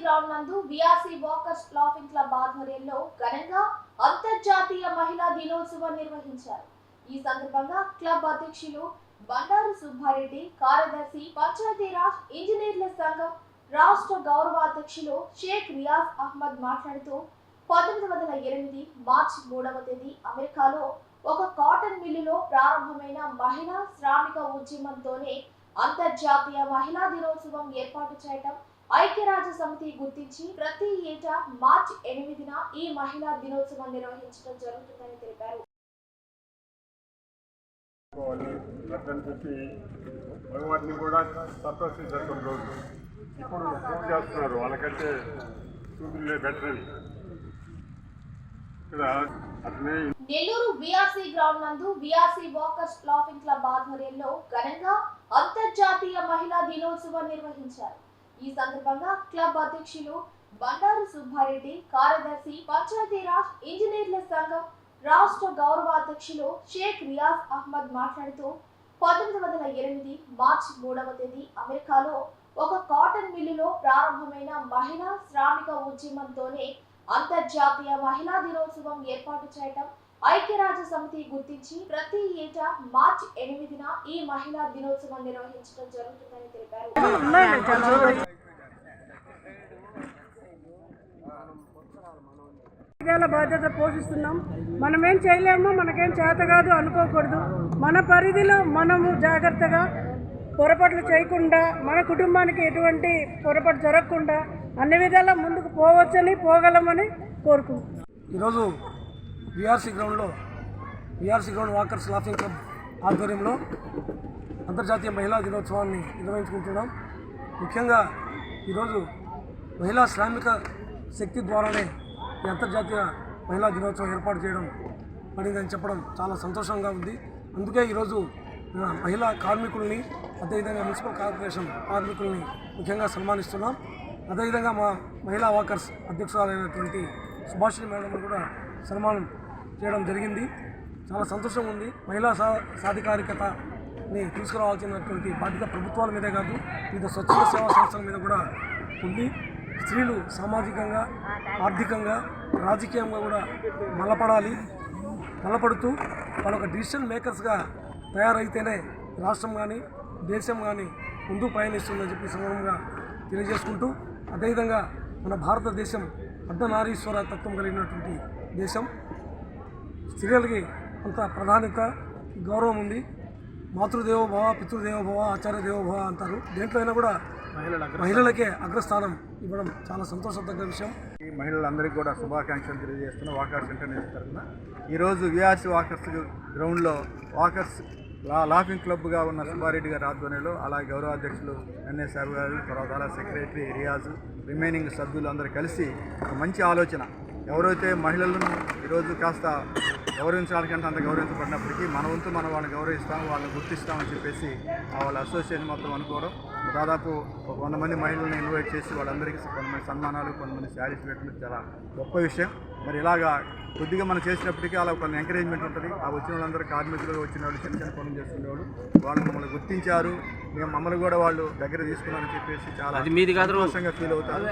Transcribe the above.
Ground నందు VRC walkers laughing club ఆధ్వర్యంలో ఘనంగా అంతర్జాతీయ మహిళా దినోత్సవం నిర్వహించారు. ఈ సందర్భంగా క్లబ్ అధ్యక్షులు బండారు సుబ్బారెడ్డి కార్యదర్శి పంచాయతీరాజ్ ఇంజనీర్ల సంఘం రాష్ట్ర గౌరవాధ్యక్షులు షేక్ రియాజ్ అహ్మద్ మాట్లాడుతూ పంతొమ్మిది వందల ఎనిమిది మార్చి మూడవ తేదీ అమెరికాలో ఒక కాటన్ మిల్లులో ప్రారంభమైన మహిళా శ్రామిక ఉద్యమంతోనే అంతర్జాతీయ మహిళా దినోత్సవం ఏర్పాటు చేయటం ఐక్యరాజ్య సమితి గుర్తించి ప్రతి ఏటా మార్చి ఎనిమిదిన ఈ మహిళా దినోత్సవం నిర్వహించడం జరుగుతుందని తెలిపారు. చెప్పి భగవాన్ని కూడా సంతోషించారు రోజు. ఇప్పుడు ప్రూవ్ చేస్తున్నారు. వాళ్ళకంటే సూదులే బెటర్. అని ఇక్కడ అట్లనే నెల్లూరు విఆర్సీ గ్రౌండ్ నందు విఆర్సీ వాకర్స్ లాఫింగ్ క్లబ్ ఆధ్వర్యంలో ఘనంగా అంతర్జాతీయ మహిళా దినోత్సవం నిర్వహించారు. ఈ సందర్భంగా క్లబ్ అధ్యక్షులు బండారు సుబ్బారెడ్డి కార్యదర్శి పంచాయతీరాజ్ ఇంజనీర్ల సంఘం రాష్ట్ర గౌరవాధ్యక్షులు షేక్ రియాజ్ అహ్మద్ మాట్లాడుతూ పంతొమ్మిది వందల ఎనిమిది మార్చి మూడవ తేదీ అమెరికాలో ఒక కాటన్ మిల్లులో ప్రారంభమైన మహిళా శ్రామిక ఉద్యమంతోనే అంతర్జాతీయ మహిళా దినోత్సవం ఏర్పాటు చేయటం ఐక్యరాజ్య సమితి గుర్తించి ప్రతి ఏటా మార్చి ఎనిమిదిన ఈ మహిళా దినోత్సవం నిర్వహించడం జరుగుతుందని తెలిపారు. విధాల బాధ్యత పోషిస్తున్నాం. మనమేం చేయలేము మనకేం చేత కాదు అనుకోకూడదు. మన పరిధిలో మనము జాగ్రత్తగా పొరపాట్లు చేయకుండా మన కుటుంబానికి ఎటువంటి పొరపాటు జరగకుండా అన్ని విధాలా ముందుకు పోవచ్చని పోగలమని కోరుకుంటున్నాం. ఈరోజు విఆర్సీ గ్రౌండ్లో VRC ground walkers laughing club ఆధ్వర్యంలో అంతర్జాతీయ మహిళా దినోత్సవాన్ని నిర్వహించుకుంటున్నాం. ముఖ్యంగా ఈరోజు మహిళా శ్రామిక శక్తి ద్వారానే ఈ అంతర్జాతీయ మహిళా దినోత్సవం ఏర్పాటు చేయడం పడిందని చెప్పడం చాలా సంతోషంగా ఉంది. అందుకే ఈరోజు మహిళా కార్మికుల్ని అదేవిధంగా మున్సిపల్ కార్పొరేషన్ కార్మికుల్ని ముఖ్యంగా సన్మానిస్తున్నాం. అదేవిధంగా మా మహిళా వాకర్స్ అధ్యక్షురాలైనటువంటి సుభాషిణి మేడం కూడా సన్మానం చేయడం జరిగింది. చాలా సంతోషం ఉంది. మహిళా సా సాధికారికతని తీసుకురావాల్సినటువంటి బాధ్యత ప్రభుత్వాల మీదే కాదు వివిధ స్వచ్ఛంద సేవా సంస్థల మీద కూడా ఉంది. స్త్రీలు సామాజికంగా ఆర్థికంగా రాజకీయంగా కూడా బలపడాలి బలపడుతూ వాళ్ళొక డిసిషన్ మేకర్స్గా తయారైతేనే రాష్ట్రం కానీ దేశం కానీ ముందు పయనిస్తుందని చెప్పి సమయంగా తెలియజేసుకుంటూ అదేవిధంగా మన భారతదేశం అర్ధనారీశ్వర తత్వం కలిగినటువంటి దేశం. స్త్రీలకి అంత ప్రాధాన్యత గౌరవం ఉంది. మాతృదేవో భవ పితృదేవో భవ ఆచార్య దేవో భవ అంటారు. దేంట్లో అయినా కూడా మహిళలకే అగ్రస్థానం ఇవ్వడం చాలా సంతోషదగ్గ విషయం. ఈ మహిళలందరికీ కూడా శుభాకాంక్షలు తెలియజేస్తున్న వాకర్స్ ఇంటర్నేషనల్ తరఫున. ఈరోజు విఆర్సి వాకర్స్ గ్రౌండ్లో వాకర్స్ లా లాఫింగ్ క్లబ్గా ఉన్న సుబ్బారెడ్డి గారి ఆధ్వర్యంలో అలాగే గౌరవాధ్యక్షులు ఎన్ఎస్ సాబు గారు తర్వాత అలా సెక్రటరీ రియాజ్ రిమైనింగ్ సభ్యులు అందరూ కలిసి ఒక మంచి ఆలోచన. ఎవరైతే మహిళలను ఈరోజు కాస్త గౌరవించడానికంటే అంత గౌరవించబడినప్పటికీ మన వంతు మనం వాళ్ళని గౌరవిస్తాం వాళ్ళని గుర్తిస్తామని చెప్పేసి వాళ్ళ అసోసియేషన్ మొత్తం అనుకోవడం. దాదాపు వంద మంది మహిళలను ఇన్వైట్ చేసి వాళ్ళందరికీ కొంతమంది సన్మానాలు కొంతమంది శారీస్ పెట్టడం చాలా గొప్ప విషయం. మరి ఇలాగా కొద్దిగా మనం చేసినప్పటికీ అలా కొన్ని ఎంకరేజ్మెంట్ ఉంటుంది. ఆ వచ్చిన వాళ్ళందరూ కార్మికులుగా వచ్చిన వాళ్ళు చిన్న చిన్న పనులు చేస్తుండేవాళ్ళు వాళ్ళు మమ్మల్ని గుర్తించారు. మేము మమ్మల్ని కూడా వాళ్ళు దగ్గర తీసుకున్నారని చెప్పేసి చాలా సంతోషంగా ఫీల్ అవుతారు.